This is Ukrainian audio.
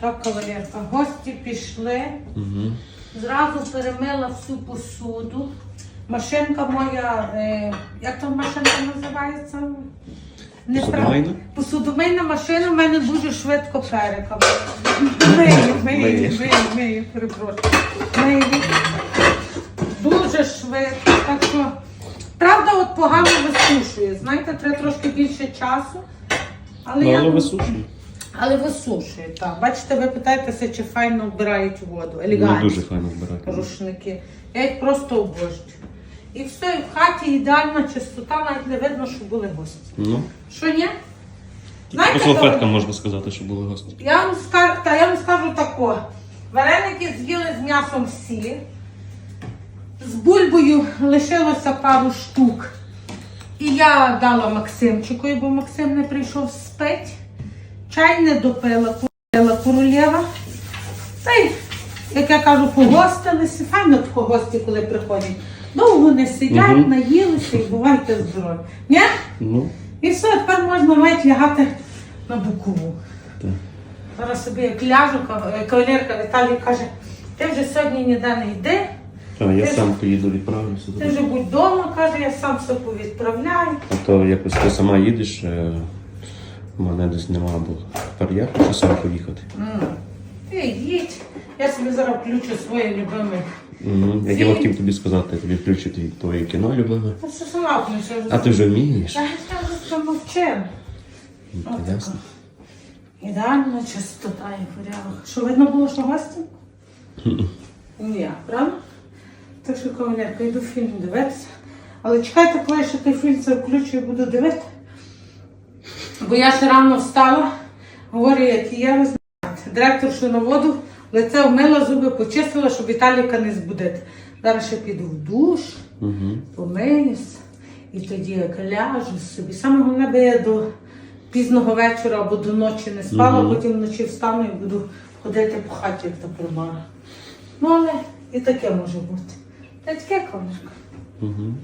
Так, кавалерка, гості пішли. Угу. Зразу перемила всю посуду. Машинка моя, е, як там машинка називається? Не Посудомийна? прав- Посудомийна машина в мене дуже швидко перекавала. Миє, миє, Миє. миє, миє, перепрошую. Миє. Дуже швидко. Так що, правда, от погано висушує. Знаєте, треба трошки більше часу. Але, Ну, я... але висушує. Але висушує, так. Бачите, ви питаєтеся, чи файно вбирають воду. Не Елегантно Ну, дуже файно вбирати. рушники. Я їх просто обожнюю. І все, і в хаті ідеальна чистота, навіть не видно, що були гості. Ну, Що ні? по салфеткам то- можна сказати, що були гості. я вам скажу, та я вам скажу тако. Вареники з'їли з м'ясом всі. З бульбою лишилося пару штук. І я дала Максимчику, бо Максим не прийшов спить. Чай не допила, купила королева. Та й, як я кажу, погостилися. Файно тако гості, коли приходять. Довго не сидять, Мгм. наїлися і бувайте здорові. Ні? Ну, І все, тепер можна навіть лягати на бокову. так. Зараз собі як ляжу, е, кавалерка Віталій каже, ти вже сьогодні ніде не йди, Та, я Ти сам поїду відправлюся. ти вже будь вдома, каже, я сам все повідправляю. А то якось ти сама їдеш, е, мене десь нема, бо тепер я хочу сам поїхати. Ти їдь, я собі зараз включу своє любиме. Угу. Я Ці- хотів тобі сказати, тобі включити твоє кіно любиме. Та що сама включу. А ти вже вмієш? Я я вже це мовчим. Ну, ясно. Ідеальна чистота і порядок. Що видно було, що гості? Ні, правда? Так що, кавалерка, йду фільм дивитися. Але чекайте, коли я ще той фільм це включу і буду дивити. Бо я ще рано встала, говорю, як і є, ви знаєте. Директор що на воду, лице вмила, зуби почистила, щоб Віталіка не збудити. Зараз ще піду в душ, Угу. помиюсь, і тоді як ляжу собі. Саме головне, би я до пізного вечора або до ночі не спала, потім вночі встану і буду ходити по хаті, як та примара. Ну, але і таке може бути. Та таке. Угу.